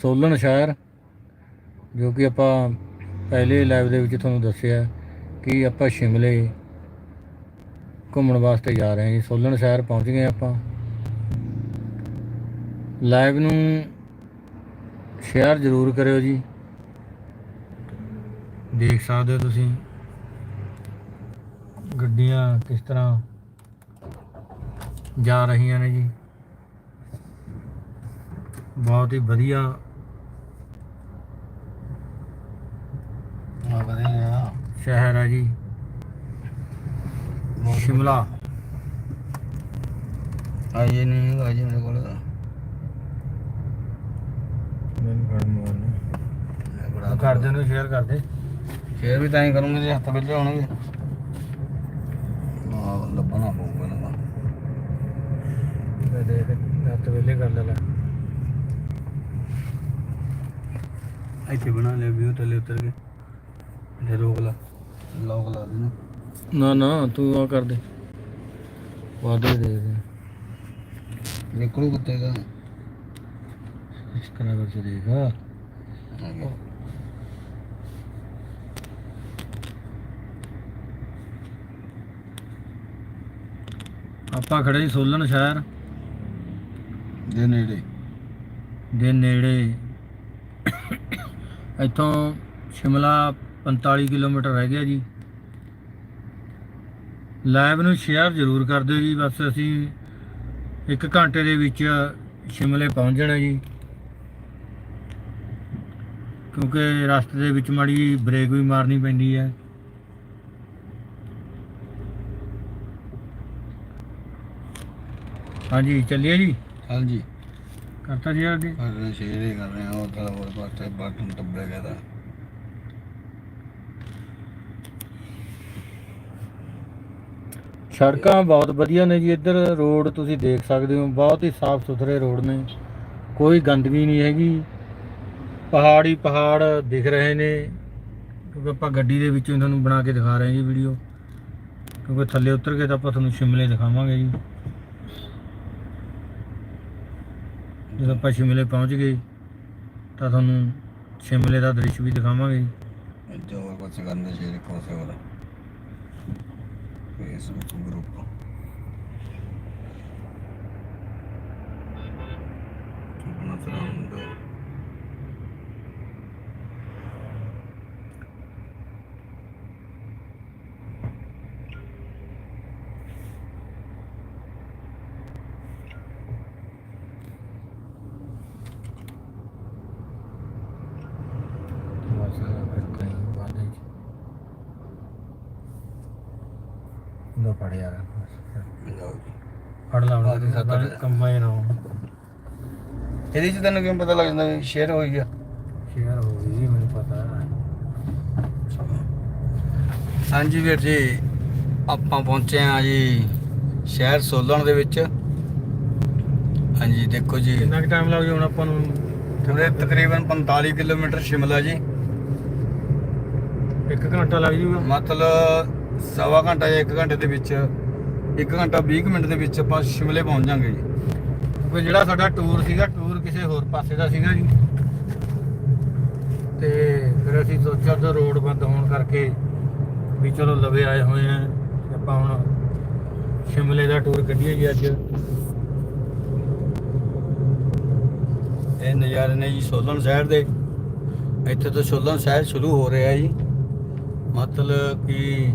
ਸੋਲਨ ਸ਼ਹਿਰ, ਜੋ ਕਿ ਆਪਾਂ ਪਹਿਲੇ ਲਾਈਵ ਦੇ ਵਿੱਚ ਤੁਹਾਨੂੰ ਦੱਸਿਆ ਕਿ ਆਪਾਂ ਸ਼ਿਮਲੇ ਘੁੰਮਣ ਵਾਸਤੇ ਜਾ ਰਹੇ ਹਾਂ ਜੀ। ਸੋਲਨ ਸ਼ਹਿਰ ਪਹੁੰਚ ਗਏ ਆਪਾਂ। ਲਾਈਵ ਨੂੰ ਸ਼ੇਅਰ ਜ਼ਰੂਰ ਕਰਿਓ ਜੀ। ਦੇਖ ਸਕਦੇ ਹੋ ਤੁਸੀਂ ਗੱਡੀਆਂ ਕਿਸ ਤਰ੍ਹਾਂ ਜਾ ਰਹੀਆਂ ਨੇ ਜੀ। ਬਹੁਤ ਹੀ ਵਧੀਆ ਆ ਵਧੀਆ ਸ਼ਹਿਰ ਹੈ ਜੀ। ਸ਼ਿਮਲਾ। ਆਏ ਨਹੀਂ ਆਜੇ ਮੇਰੇ ਕੋਲ। ਮੈਨੂੰ ਮੋਬਾਈਲ ਬੜਾ ਕਰ ਦੇ ਨੂੰ ਸ਼ੇਅਰ ਕਰ ਦੇ। ਫੇਰ ਵੀ ਤਾਂ ਹੀ ਕਰੂੰਗੇ ਜੇ ਹੱਥ ਵਿੱਚ ਹੋਣਗੇ। ਆ ਲੱਭਣਾ ਪਊਗਾ ਨਾ ਮੈਂ ਦੇਖ ਹੱਥ ਵੇਲੇ ਕਰ ਲੈ ਲੈ। ਇੱਥੇ ਬਣਾ ਲਿਆ ਵੀਓ ਥੱਲੇ ਉਤਰ ਕੇ। ਇੱਥੇ ਰੋਕ ਲਾ। ਲੋਕ ਲਾ ਦੇ ਨਾ ਨਾ ਤੂੰ ਆ ਕਰ ਦੇ। ਵਾਦੇ ਦੇ ਦੇ। ਨਿਕਲੂ ਕੁੱਤੇ ਦਾ ਇਸ ਤਰ੍ਹਾਂ ਕਰਕੇ ਦੇਖ। ਆਪਾਂ ਖੜੇ ਜੀ ਸੋਲਨ ਸ਼ਹਿਰ। ਦੇ ਨੇੜੇ। ਦੇ ਨੇੜੇ। ਇੱਥੋਂ ਸ਼ਿਮਲਾ 45 ਕਿਲੋਮੀਟਰ ਰਹਿ ਗਿਆ ਜੀ। ਲਾਈਵ ਨੂੰ ਸ਼ੇਅਰ ਜ਼ਰੂਰ ਕਰ ਦਿਓ ਜੀ ਬਸ ਅਸੀਂ 1 ਘੰਟੇ ਦੇ ਵਿੱਚ ਸ਼ਿਮਲੇ ਪਹੁੰਚ ਜਾਣਾ ਜੀ। ਕਿਉਂਕਿ ਰਸਤੇ ਦੇ ਵਿੱਚ ਮਾੜੀ ਬ੍ਰੇਕ ਵੀ ਮਾਰਨੀ ਪੈਂਦੀ ਹੈ। ਹਾਂਜੀ ਚੱਲੀਏ ਜੀ? ਚੱਲ ਜੀ ਕਰਤਾ ਸ਼ੇਅਰ ਜੀ ਕਰ ਰਹੇ ਸ਼ੇਰ ਹੀ ਕਰ ਰਹੇ ਆ ਉਹ ਤਾਂ ਹੋਰ ਪਾਸੇ ਬਟਨ ਟੱਬੇ ਗਿਆ ਦਾ ਸੜਕਾਂ ਬਹੁਤ ਵਧੀਆ ਨੇ ਜੀ, ਇੱਧਰ ਰੋਡ ਤੁਸੀਂ ਦੇਖ ਸਕਦੇ ਹੋ, ਬਹੁਤ ਹੀ ਸਾਫ਼ ਸੁਥਰੇ ਰੋਡ ਨੇ, ਕੋਈ ਗੰਦਗੀ ਨਹੀਂ ਹੈਗੀ, ਪਹਾੜ ਹੀ ਪਹਾੜ ਦਿਖ ਰਹੇ ਨੇ, ਕਿਉਂਕਿ ਆਪਾਂ ਗੱਡੀ ਦੇ ਵਿੱਚੋਂ ਹੀ ਤੁਹਾਨੂੰ ਬਣਾ ਕੇ ਦਿਖਾ ਰਹੇ ਹਾਂ ਜੀ ਵੀਡੀਓ, ਕਿਉਂਕਿ ਥੱਲੇ ਉਤਰ ਕੇ ਤਾਂ ਆਪਾਂ ਤੁਹਾਨੂੰ ਸ਼ਿਮਲੇ ਦਿਖਾਵਾਂਗੇ ਜੀ। ਜਦੋਂ ਆਪਾਂ ਸ਼ਿਮਲੇ ਪਹੁੰਚ ਗਏ, ਤਾਂ ਤੁਹਾਨੂੰ ਸ਼ਿਮਲੇ ਦਾ ਦ੍ਰਿਸ਼ ਵੀ ਦਿਖਾਵਾਂਗੇ ਜੀ। ਜੋ ਕੁਝ ਕਰਨੇ ਸ਼ੇਰ ਕੋਸੇ ਵਾਲਾ ਫੇਸਬੁੱਕ ਗਰੁੱਪ ਆਪਣਾ ਸਰਾਉਂਡ ਬਸ ਫਿਰ ਕहीं ਵਾਦੇ ਚ ਪੜ ਯਾਰ। ਲਓ ਜੀ। ਫੜ ਲਾ ਬਾਅਦ ਵਿੱਚ ਸੱਤ ਹੁਣ ਅਠਾਰਾਂ। ਕੰਮਾਂ ਨਾ ਇਹਦੇ ਚ ਤੈਨੂੰ ਕਿਵੇਂ ਪਤਾ ਲੱਗ ਜਾਂਦਾ ਵੀ ਸ਼ੇਅਰ ਹੋਈ ਗਿਆ ਸ਼ੇਅਰ ਹੋ ਗਈ ਜੀ, ਮੈਨੂੰ ਪਤਾ। ਹੈ ਹਾਂਜੀ ਵੀਰ ਜੀ ਆਪਾਂ ਪਹੁੰਚੇ ਆ ਜੀ ਸ਼ਹਿਰ ਸੋਲਣ ਦੇ ਵਿੱਚ। ਹਾਂਜੀ ਦੇਖੋ ਜੀ। ਕਿੰਨਾ ਟਾਈਮ ਲੱਗ ਜਾਣਾ ਆਪਾਂ ਨੂੰ? ਥੋੜੇ ਤਕਰੀਬਨ 45 ਕਿਲੋਮੀਟਰ ਸ਼ਿਮਲਾ ਜੀ। ਇੱਕ ਘੰਟਾ ਲੱਗ ਜੂਗਾ ਮਤਲਬ ਸਵਾ ਘੰਟਾ ਜਾਂ 1 ਘੰਟੇ ਦੇ ਵਿੱਚ 1 ਘੰਟਾ 20 ਕੁ ਮਿੰਟ ਦੇ ਵਿੱਚ ਆਪਾਂ ਸ਼ਿਮਲੇ ਪਹੁੰਚ ਜਾਾਂਗੇ ਜੀ। ਕਿਉਂਕਿ ਜਿਹੜਾ ਸਾਡਾ ਟੂਰ ਸੀਗਾ ਟੂਰ ਕਿਸੇ ਹੋਰ ਪਾਸੇ ਦਾ ਸੀਗਾ ਜੀ। ਤੇ ਫਿਰ ਅਸੀਂ ਸੋਚਿਆ ਤਾਂ ਰੋਡ ਬੰਦ ਹੋਣ ਕਰਕੇ ਵੀ ਚਲੋ ਲਵੇ ਆਏ ਹੋਏ ਆ ਆਪਾਂ ਹੁਣ ਸ਼ਿਮਲੇ ਦਾ ਟੂਰ ਕੱਢੀਏ ਜੀ ਅੱਜ। ਇਹ ਨਜ਼ਾਰੇ ਨੇ ਜੀ ਸੋਲਨ ਸ਼ਹਿਰ ਦੇ। ਇੱਥੇ ਤੋਂ ਸੋਲਨ ਸ਼ਹਿਰ ਸ਼ੁਰੂ ਹੋ ਰਿਹਾ ਜੀ। ਮਤਲਬ ਕਿ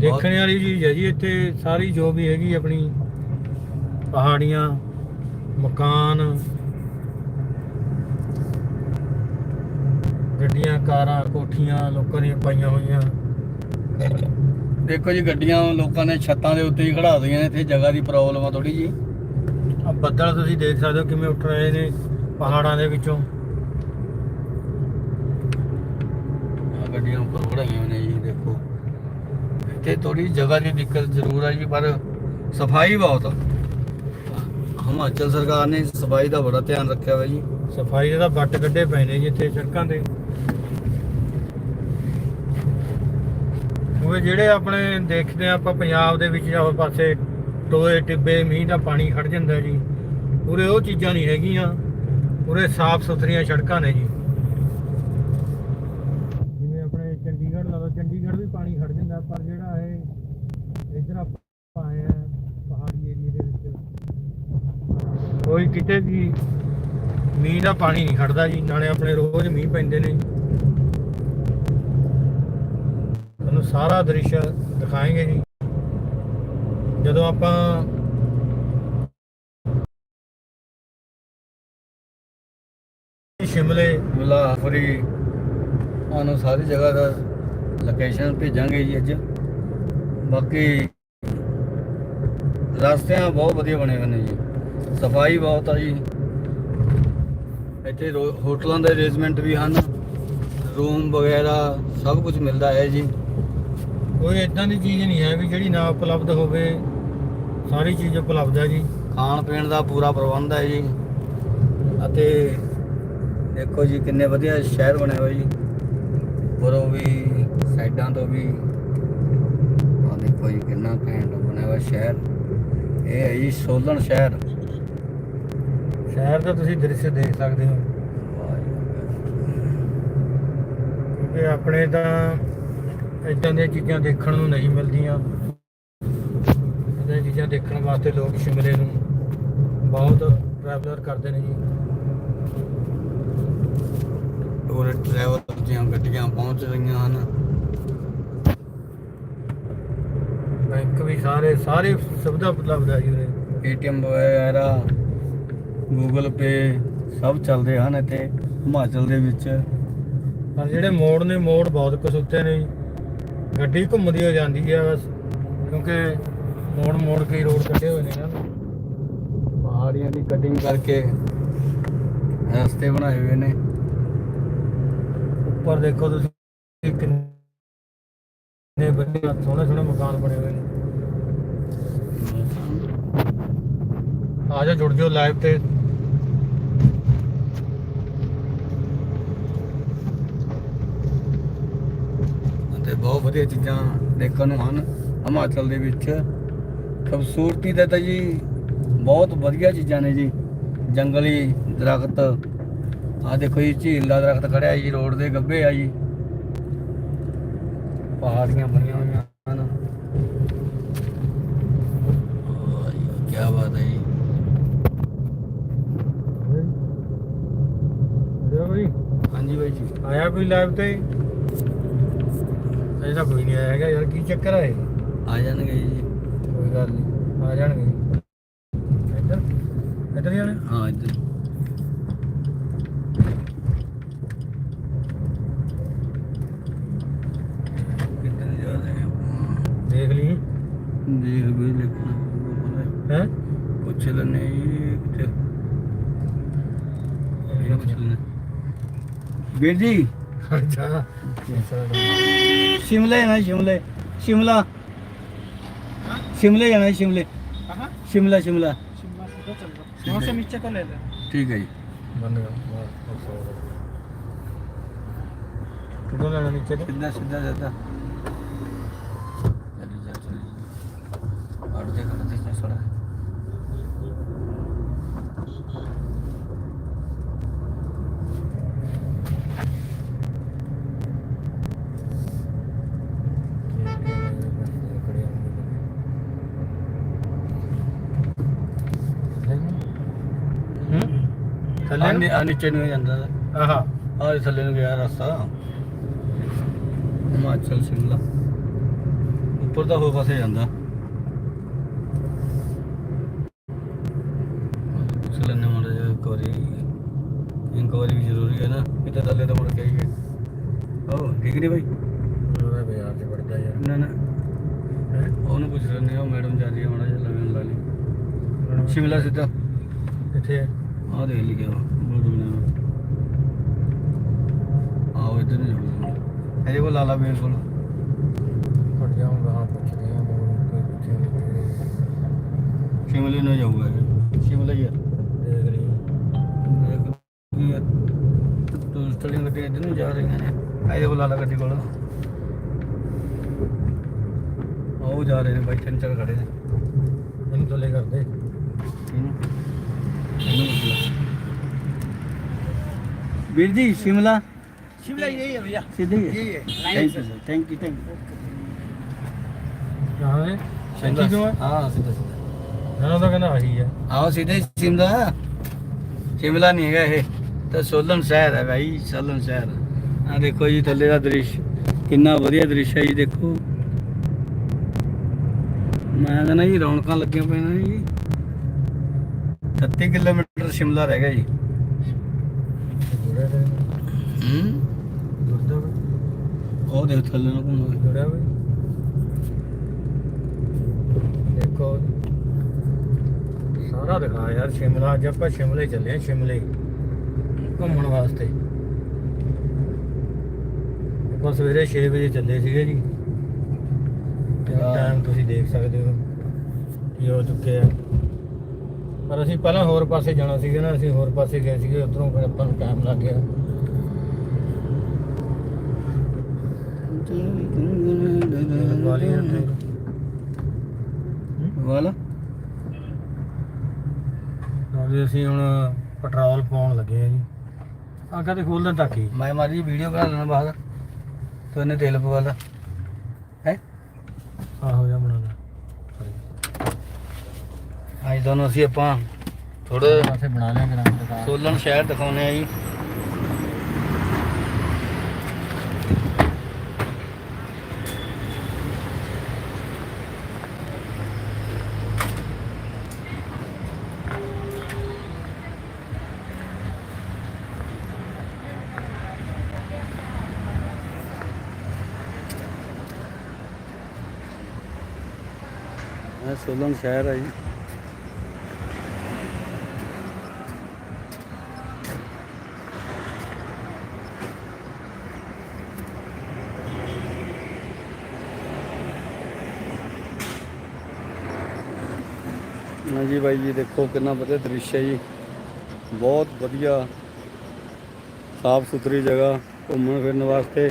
ਦੇਖਣ ਵਾਲੀ ਚੀਜ਼ ਹੈ ਜੀ ਇੱਥੇ ਸਾਰੀ ਜੋ ਵੀ ਹੈਗੀ ਆਪਣੀ ਪਹਾੜੀਆਂ ਮਕਾਨ ਗੱਡੀਆਂ ਕਾਰਾਂ ਕੋਠੀਆਂ ਲੋਕਾਂ ਦੀਆਂ ਪਾਈਆਂ ਹੋਈਆਂ। ਦੇਖੋ ਜੀ ਗੱਡੀਆਂ ਲੋਕਾਂ ਨੇ ਛੱਤਾਂ ਦੇ ਉੱਤੇ ਹੀ ਖੜਾ ਦਈਆਂ ਨੇ ਇੱਥੇ ਜਗ੍ਹਾ ਦੀ ਪ੍ਰੋਬਲਮ ਆ ਥੋੜੀ ਜੀ ਆ ਬੱਦਲ ਤੁਸੀਂ ਦੇਖ ਸਕਦੇ ਹੋ ਕਿਵੇਂ ਉੱਠ ਰਹੇ ਨੇ ਪਹਾੜਾਂ ਦੇ ਵਿੱਚੋਂ। ਆ ਗੱਡੀਆਂ ਉੱਪਰ ਖੜਾਈਆਂ ਨੇ ਜੀ ਦੇਖੋ। ਇੱਥੇ ਥੋੜੀ ਜਗ੍ਹਾ ਦੀ ਦਿੱਕਤ ਜ਼ਰੂਰ ਆ ਜੀ ਪਰ ਸਫ਼ਾਈ ਬਹੁਤ ਆ। ਹਿਮਾਚਲ ਸਰਕਾਰ ਨੇ ਸਫ਼ਾਈ ਦਾ ਬੜਾ ਧਿਆਨ ਰੱਖਿਆ ਹੋਇਆ ਜੀ। ਸਫ਼ਾਈ ਦੇ ਤਾਂ ਵੱਟ ਕੱਢੇ ਪਏ ਨੇ ਜੀ ਇੱਥੇ ਸੜਕਾਂ ਤੇ। ਕਿਉਂਕਿ ਜਿਹੜੇ ਆਪਣੇ ਦੇਖਦੇ ਆ, ਆਪਾਂ ਪੰਜਾਬ ਦੇ ਵਿੱਚ ਜਾਂ ਹੋਰ ਪਾਸੇ ਟੋਏ, ਟਿੱਬੇ, ਮੀਂਹ ਦਾ ਪਾਣੀ ਖੜ ਜਾਂਦਾ ਜੀ। ਉਰੇ ਉਹ ਚੀਜ਼ਾਂ ਨਹੀਂ ਹੈਗੀਆਂ। ਉਰੇ ਸਾਫ਼ ਸੁਥਰੀਆਂ ਸੜਕਾਂ ਨੇ ਜੀ ਜਿਵੇਂ ਆਪਣੇ ਚੰਡੀਗੜ੍ਹ ਲਾ ਲਓ ਚੰਡੀਗੜ੍ਹ ਵੀ ਪਾਣੀ ਖੜ ਜਾਂਦਾ, ਪਰ ਜਿਹੜਾ ਇਹ ਇੱਧਰ ਆਪਾਂ ਆਏ ਆ ਪਹਾੜੀ ਏਰੀਏ ਦੇ ਵਿੱਚ। ਕੋਈ ਕਿਤੇ ਵੀ ਮੀਂਹ ਦਾ ਪਾਣੀ ਨਹੀਂ ਖੜਦਾ ਜੀ, ਨਾਲੇ ਆਪਣੇ ਰੋਜ਼ ਮੀਂਹ ਪੈਂਦੇ ਨੇ। ਤੁਹਾਨੂੰ ਸਾਰਾ ਦ੍ਰਿਸ਼ ਦਿਖਾਏਗੇ ਜੀ। ਜਦੋਂ ਆਪਾਂ ਸ਼ਿਮਲੇ ਮਿਲਾ ਫਰੀ ਸਾਰੀ ਜਗ੍ਹਾ ਦਾ ਲੋਕੇਸ਼ਨ ਭੇਜਾਂਗੇ ਜੀ ਅੱਜ। ਬਾਕੀ ਰਸਤਿਆਂ ਬਹੁਤ ਵਧੀਆ ਬਣੇ ਹੋਏ ਨੇ ਜੀ। ਸਫ਼ਾਈ ਬਹੁਤ ਆ ਜੀ। ਇੱਥੇ ਹੋਟਲਾਂ ਦੇ ਅਰੇਂਜਮੈਂਟ ਵੀ ਹਨ। ਰੂਮ ਵਗੈਰਾ ਸਭ ਕੁਝ ਮਿਲਦਾ ਹੈ ਜੀ। ਕੋਈ ਇਦਾਂ ਦੀ ਚੀਜ਼ ਨਹੀਂ ਹੈ ਵੀ ਜਿਹੜੀ ਨਾ ਉਪਲਬਧ ਹੋਵੇ ਸਾਰੀ ਚੀਜ਼ ਉਪਲਬਧ ਹੈ ਜੀ। ਖਾਣ ਪੀਣ ਦਾ ਪੂਰਾ ਪ੍ਰਬੰਧ ਹੈ ਜੀ। ਅਤੇ ਦੇਖੋ ਜੀ ਕਿੰਨੇ ਵਧੀਆ ਸ਼ਹਿਰ ਬਣੇ ਹੋਏ ਜੀ। ਉੱਪਰੋਂ ਵੀ ਸਾਈਡਾਂ ਤੋਂ ਵੀ। ਆ ਦੇਖੋ ਜੀ ਕਿੰਨਾ ਘੈਂਟ ਬਣਿਆ ਹੋਇਆ ਸ਼ਹਿਰ। ਇਹ ਹੈ ਜੀ ਸੋਲਨ ਸ਼ਹਿਰ। ਸ਼ਹਿਰ ਦਾ ਤੁਸੀਂ ਦ੍ਰਿਸ਼ ਦੇਖ ਸਕਦੇ ਹੋ। ਕਿਉਂਕਿ ਆਪਣੇ ਤਾਂ ਇਦਾਂ ਦੀਆਂ ਚੀਜ਼ਾਂ ਦੇਖਣ ਨੂੰ ਨਹੀਂ ਮਿਲਦੀਆਂ। ਇਦਾਂ ਚੀਜ਼ਾਂ ਦੇਖਣ ਵਾਸਤੇ ਲੋਕ ਸ਼ਿਮਲੇ ਨੂੰ ਬਹੁਤ ਟਰੈਵਲਰ ਕਰਦੇ ਨੇ ਜੀ। ਹੋਰ ਟਰੈਵਲ ਦੀਆਂ ਗੱਡੀਆਂ ਪਹੁੰਚ ਰਹੀਆਂ ਹਨ ਬੈਂਕ ਵੀ ਸਾਰੇ ਸਾਰੇ ਸੁਵਿਧਾ ਉਪਲਬਧ ਹੈ ਜੀ ਉਰੇ। ਏਟੀਐਮ ਵਗੈਰਾ ਗੂਗਲ ਪੇ ਸਭ ਚੱਲਦੇ ਹਨ ਇੱਥੇ ਹਿਮਾਚਲ ਦੇ ਵਿੱਚ। ਪਰ ਜਿਹੜੇ ਮੋੜ ਨੇ ਮੋੜ ਬਹੁਤ ਕਸੁੱਤੇ ਨੇ। ਜੀ। ਗੱਡੀ ਘੁੰਮਦੀ ਹੋ ਜਾਂਦੀ ਹੈ ਬਸ ਕਿਉਂਕਿ ਮੋੜ ਮੋੜ ਕੇ ਰੋਡ ਕੱਢੇ ਹੋਏ ਨੇ ਨਾ। ਪਹਾੜੀਆਂ ਦੀ ਕਟਿੰਗ ਕਰਕੇ ਰਸਤੇ ਬਣਾਏ ਹੋਏ ਨੇ। ਉੱਪਰ ਦੇਖੋ ਤੁਸੀਂ ਕਿੰਨੇ ਵਧੀਆ ਸੋਹਣੇ ਸੋਹਣੇ ਮਕਾਨ ਬਣੇ ਹੋਏ ਨੇ। ਆ ਜਾ ਜੁੜ ਜਾਓ ਲਾਈਵ ਤੇ। ਅਤੇ ਬਹੁਤ ਵਧੀਆ ਚੀਜ਼ਾਂ ਦੇਖਣ ਨੂੰ ਹਨ, ਹਿਮਾਚਲ ਦੇ ਵਿੱਚ। ਖੂਬਸੂਰਤੀ ਦਾ ਤਾਂ ਜੀ ਬਹੁਤ ਵਧੀਆ ਚੀਜ਼ਾਂ ਨੇ ਜੀ। ਜੰਗਲੀ ਦਰਖਤ। ਆ ਦੇਖੋ ਜੀ, ਝੀਲ ਦਾ ਦਰਖਤ ਖੜਿਆ ਜੀ, ਰੋਡ ਦੇ ਗੱਬੇ ਆ ਜੀ। ਪਹਾੜੀਆਂ ਬਣੀਆਂ ਹੋਈਆਂ ਹਨ ਕੀ ਬਾਤ ਹੈ ਜੀ ਦੇਖੋ ਬਈ ਹਾਂਜੀ ਬਾਈ ਜੀ ਆਇਆ ਕੋਈ ਲਾਈਵ ਤੇ? ਅਜੇ ਤਾਂ ਕੋਈ ਨਹੀਂ ਆਇਆ ਹੈਗਾ ਯਾਰ ਕੀ ਚੱਕਰ ਹੈ ਆ ਜਾਣਗੇ ਜੀ। ਕੋਈ ਗੱਲ ਨਹੀਂ ਆ ਜਾਣਗੇ। गिरजी अच्छा. शिमला आहे ना शिमला शिमला. शिमले येणार शिमले शिमला शिमला. ठीक आहे. कुठून येणार निश्चय सिद्धा सिद्धा. जाता अर्धे ਥੱਲੇ ਨੂੰ? ਆ ਨੀਚੇ ਨੂੰ ਹੀ ਜਾਂਦਾ ਆਹਾ। ਆ ਥੱਲੇ ਨੂੰ ਗਿਆ ਰਸਤਾ। ਹਿਮਾਚਲ ਸ਼ਿਮਲਾ। ਉੱਪਰ ਤਾਂ ਹੋ ਪਾਸੇ ਜਾਂਦਾ। ਲੈਣੇ ਮਾੜਾ ਜਿਹਾ ਇੱਕ ਵਾਰੀ ਇਨਕੁਆਰੀ ਵੀ ਜ਼ਰੂਰੀ ਹੈ ਨਾ। ਕਿਤੇ ਥੱਲੇ ਤਾਂ ਮੁੜ ਕੇ ਆਈਏ। ਉਹ ਠੀਕ ਨਹੀਂ ਭਾਈ ਉਹਦਾ ਵੜਦਾ ਯਾਰ। ਨਾ ਨਾ। ਹੈਂ? ਉਹਨੂੰ ਪੁੱਛ ਲੈਣੇ ਉਹ ਮੈਡਮ ਜਾ ਰਹੀ ਹੈ ਮਾੜਾ ਜਿਹਾ ਲੱਗਣ ਲਾ ਲਈ। ਸ਼ਿਮਲਾ ਸਿੱਧਾ। ਕਿੱਥੇ ਹੈ? ਆ ਦੇਖ ਲਿਆ ਬਹੁਤ ਬਣਿਆ ਆਓ ਇਧਰ ਨੂੰ ਜਾਓ ਇਹਦੇ ਕੋਲ ਲਾਲਾ ਬੇਲ ਕੋਲ। ਫਟ ਜਾਊਂਗਾ ਹਾਂ ਪੁੱਛਦੇ ਹਾਂ ਮੋੜ ਕੇ ਕਿੱਥੇ ਨੇ ਸ਼ਿਮਲੇ ਨੂੰ ਜਾਊਗਾ। ਸ਼ਿਮਲਾ ਹੀ ਦੇਖ ਕੀ ਆ। ਟੂਰਿਸਟ ਵਾਲੀਆਂ ਗੱਡੀਆਂ ਇੱਧਰ ਨੂੰ ਜਾ ਰਹੀਆਂ ਨੇ। ਇਹਦੇ ਕੋਲ ਲਾਲਾ ਗੱਡੀ ਕੋਲ। ਉਹ ਜਾ ਰਹੇ ਨੇ ਬਾਈ ਤਿੰਨ ਚਾਰ ਖੜੇ ਨੇ। ਇਹਨੂੰ ਥੱਲੇ ਕਰਦੇ ਹੈ ਪੁੱਛ ਵੀਰ ਜੀ ਸ਼ਿਮਲਾ। शिमला यही है भैया ਸਿੱਧੀ ਹੈ यही है thank you sir thank you thank you ਕਹਾਂ ਹੈ ਸੈਂਕੀ ਕਿਉਂ ਹੈ ਹਾਂ ਸਿੱਧਾ ਸਿੱਧਾ ਨਾ ਤਾਂ ਕਹਿੰਦਾ ਆਹੀ ਹੈ ਆਓ ਸਿੱਧੇ ਸ਼ਿਮਲਾ ਸ਼ਿਮਲਾ ਨਹੀਂ ਹੈਗਾ ਇਹ ਤਾਂ ਸੋਲਨ ਸ਼ਹਿਰ ਹੈ ਭਾਈ ਸੋਲਨ ਸ਼ਹਿਰ ਆ ਦੇਖੋ ਜੀ ਥੱਲੇ ਦਾ ਦ੍ਰਿਸ਼ ਕਿੰਨਾ ਵਧੀਆ ਦ੍ਰਿਸ਼ ਹੈ ਜੀ ਦੇਖੋ ਮੈਂ ਕਹਿੰਦਾ ਜੀ ਰੌਣਕਾਂ ਲੱਗੀਆਂ ਪਈਆਂ ਨੇ ਜੀ 33 ਕਿਲੋਮੀਟਰ ਸ਼ਿਮਲਾ ਰਹਿ ਗਿਆ ਜੀ ਜੁੜਿਆ ਤੇ ਹੂੰ ਜੁੜਦਾ ਵਾ ਉਹ ਦੇਖ ਥੱਲੇ ਨੂੰ ਘੁੰਮੋ ਜੁੜਿਆ ਵਾ ਦੇਖੋ। ਸਾਰਾ ਦਿਖਾ ਯਾਰ ਸ਼ਿਮਲਾ। ਅੱਜ ਆਪਾਂ ਸ਼ਿਮਲੇ ਚੱਲੇ ਆ ਸ਼ਿਮਲੇ। ਘੁੰਮਣ ਵਾਸਤੇ। ਆਪਾਂ ਸਵੇਰੇ 6 ਵਜੇ ਚੱਲੇ ਸੀਗੇ ਜੀ। ਟਾਈਮ ਤੁਸੀਂ ਦੇਖ ਸਕਦੇ ਹੋ ਕੀ ਹੋ ਚੁੱਕਿਆ। ਪਰ ਅਸੀਂ ਪਹਿਲਾਂ ਹੋਰ ਪਾਸੇ ਜਾਣਾ ਸੀਗਾ ਨਾ ਅਸੀਂ ਹੋਰ ਪਾਸੇ ਗਏ ਸੀਗੇ ਉਧਰੋਂ ਫਿਰ ਆਪਾਂ ਨੂੰ ਟਾਈਮ ਲੱਗ ਗਿਆ। ਵਾਲਾ ਅਸੀਂ ਹੁਣ ਪੈਟਰੋਲ ਪਾਉਣ ਲੱਗੇ ਆ ਜੀ। ਆ ਕਦੇ ਖੋਲਦਾ ਤੱਕ ਹੀ। ਮੈਂ ਮਾਰੀ ਵੀਡੀਓ ਬਣਾ ਲੈਣਾ ਬਾਅਦ ਤੂੰ ਇਹਨੇ ਤੇਲ ਪਵਾ ਲਾ। ਹੈ? ਆਹੋ ਜਾ ਬਣਾਦਾ ਅੱਜ ਤੁਹਾਨੂੰ ਅਸੀਂ ਆਪਾਂ ਥੋੜੇ ਪਾਸੇ ਬਣਾ ਲਿਆ ਕਰਾਂ ਸੋਲਨ ਸ਼ਹਿਰ ਦਿਖਾਉਨੇ ਆ ਜੀ। ਇਹ ਸੋਲਨ ਸ਼ਹਿਰ ਹੈ ਜੀ। ਹਾਂ ਜੀ ਬਾਈ ਜੀ, ਦੇਖੋ ਕਿੰਨਾ ਵਧੀਆ ਦ੍ਰਿਸ਼ ਹੈ ਜੀ। ਬਹੁਤ ਵਧੀਆ ਸਾਫ਼ ਸੁਥਰੀ ਜਗ੍ਹਾ ਘੁੰਮਣ ਫਿਰਨ ਵਾਸਤੇ।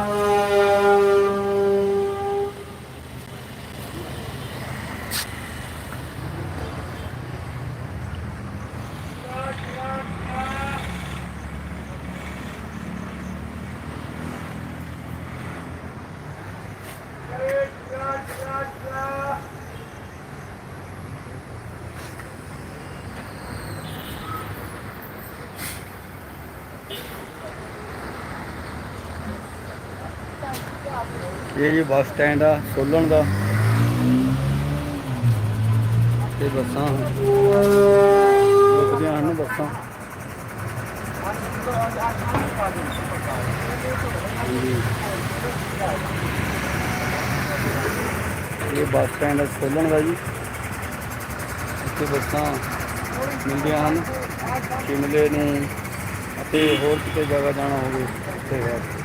ਇਹ ਜੀ ਬੱਸ ਸਟੈਂਡ ਆ, ਸੋਲਣ ਦਾ। ਤੇ ਬੱਸਾਂ ਰੁਕਦੀਆਂ ਹਨ ਬੱਸਾਂ। ਹਾਂਜੀ। ਇਹ ਬੱਸ ਸਟੈਂਡ ਹੈ ਸੋਲਣ ਦਾ ਜੀ। ਇੱਥੇ ਬੱਸਾਂ ਮਿਲਦੀਆਂ ਹਨ। ਸ਼ਿਮਲੇ ਨੂੰ ਅਤੇ ਹੋਰ ਕਿਤੇ ਜਗ੍ਹਾ ਜਾਣਾ ਹੋਵੇ, ਉੱਥੇ ਹੈ।